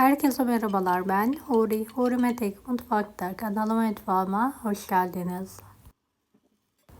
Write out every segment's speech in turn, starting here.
Herkese merhabalar ben Huri. Huri Metek Mutfak'ta kanalıma mutfağıma hoş geldiniz.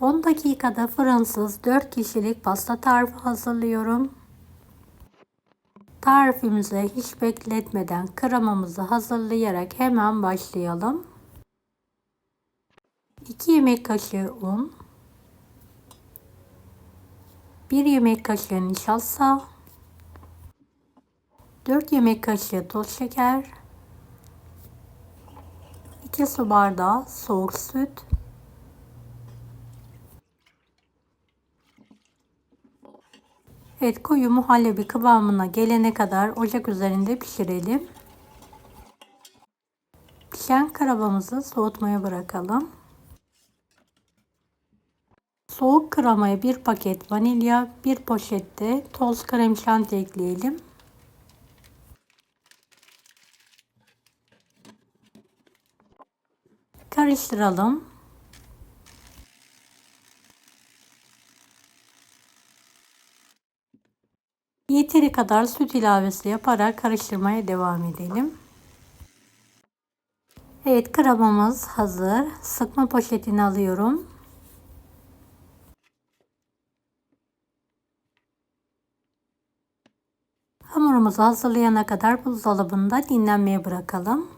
10 dakikada fırınsız 4 kişilik pasta tarifi hazırlıyorum. Tarifimize hiç bekletmeden kremamızı hazırlayarak hemen başlayalım. 2 yemek kaşığı un, 1 yemek kaşığı nişasta, 4 yemek kaşığı toz şeker, 2 su bardağı soğuk süt, Evet koyu muhallebi kıvamına gelene kadar ocak üzerinde pişirelim. Pişen kremamızı soğutmaya bırakalım. Soğuk kremaya bir paket vanilya, bir poşette toz krem şanti ekleyelim. Karıştıralım. Yeteri kadar süt ilavesi yaparak karıştırmaya devam edelim. Evet kremamız hazır. Sıkma poşetini alıyorum. Hamurumuzu hazırlayana kadar buzdolabında dinlenmeye bırakalım.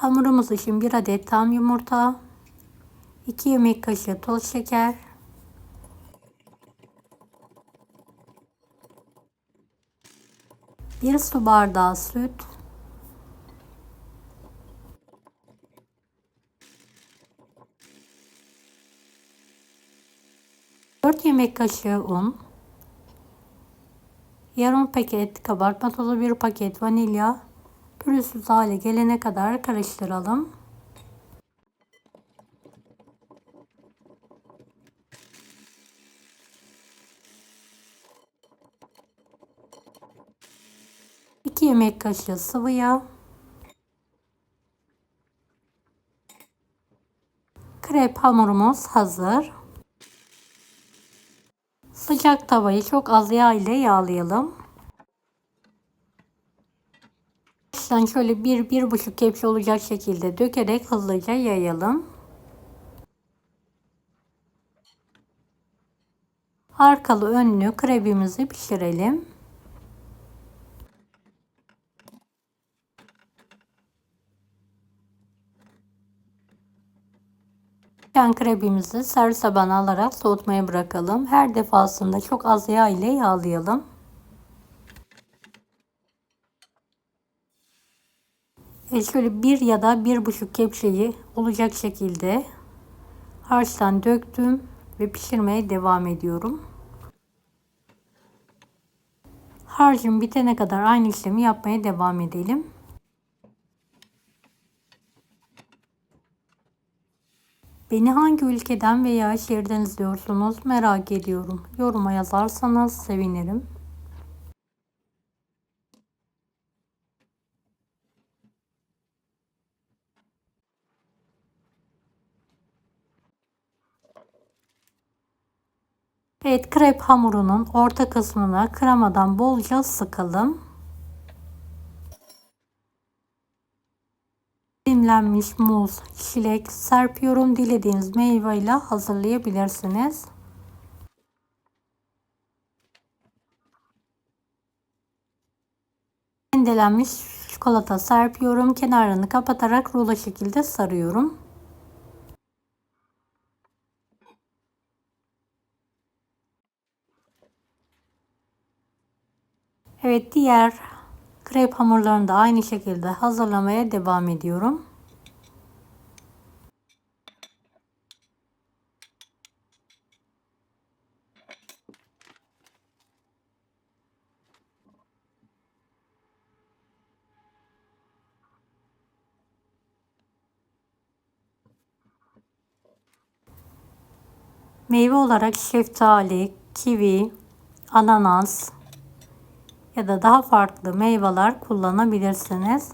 Hamurumuz için bir adet tam yumurta, 2 yemek kaşığı toz şeker, bir su bardağı süt, dört yemek kaşığı un, yarım paket kabartma tozu, bir paket vanilya, pürüzsüz hale gelene kadar karıştıralım. İki yemek kaşığı sıvı yağ. Krep hamurumuz hazır. Sıcak tavayı çok az yağ ile yağlayalım. Baştan şöyle bir, bir buçuk kepçe olacak şekilde dökerek hızlıca yayalım. Arkalı önlü krebimizi pişirelim. Pişen krebimizi servis tabağına alarak soğutmaya bırakalım. Her defasında çok az yağ ile yağlayalım. Şöyle bir ya da bir buçuk kepçeyi olacak şekilde harçtan döktüm ve pişirmeye devam ediyorum. Harcım bitene kadar aynı işlemi yapmaya devam edelim. Beni hangi ülkeden veya şehirden izliyorsunuz merak ediyorum. Yoruma yazarsanız sevinirim. Evet krep hamurunun orta kısmına kremadan bolca sıkalım. Dilimlenmiş muz, çilek serpiyorum. Dilediğiniz meyveyle hazırlayabilirsiniz. Rendelenmiş çikolata serpiyorum. Kenarını kapatarak rulo şekilde sarıyorum. Evet diğer krep hamurlarını da aynı şekilde hazırlamaya devam ediyorum. Meyve olarak şeftali, kivi, ananas, ya da daha farklı meyveler kullanabilirsiniz.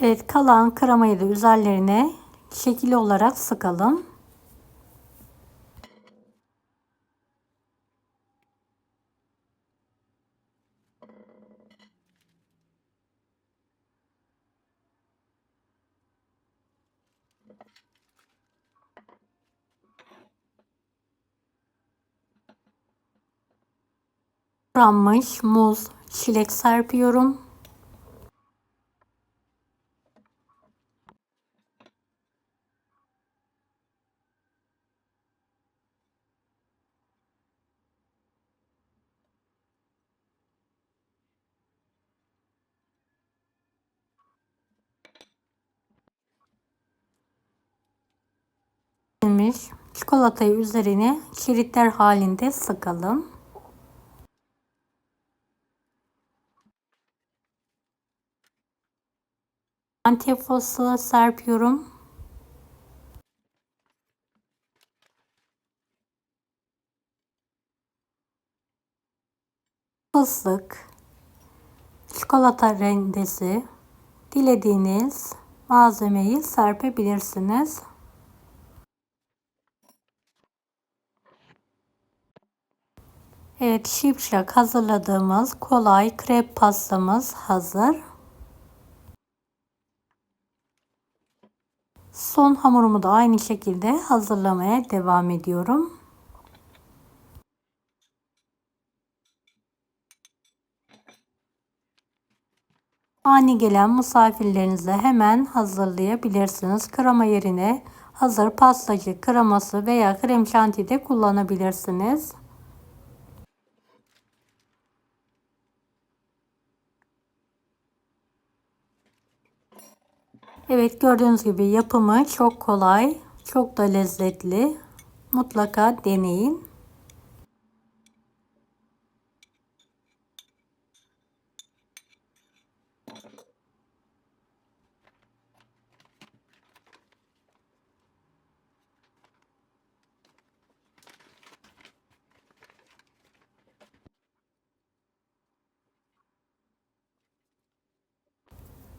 Evet kalan kremayı da üzerlerine şekil olarak sıkalım. Doğranmış muz, çilek serpiyorum. Çikolatayı üzerine şeritler halinde sıkalım. Antep fıstığı serpiyorum. Fıstık, çikolata rendesi, dilediğiniz malzemeyi serpebilirsiniz. Evet şipşak hazırladığımız kolay krep pastamız hazır. Son hamurumu da aynı şekilde hazırlamaya devam ediyorum. Ani gelen misafirlerinize hemen hazırlayabilirsiniz. Krema yerine hazır pastacı kreması veya krem şanti de kullanabilirsiniz. Evet gördüğünüz gibi yapımı çok kolay, çok da lezzetli. Mutlaka deneyin.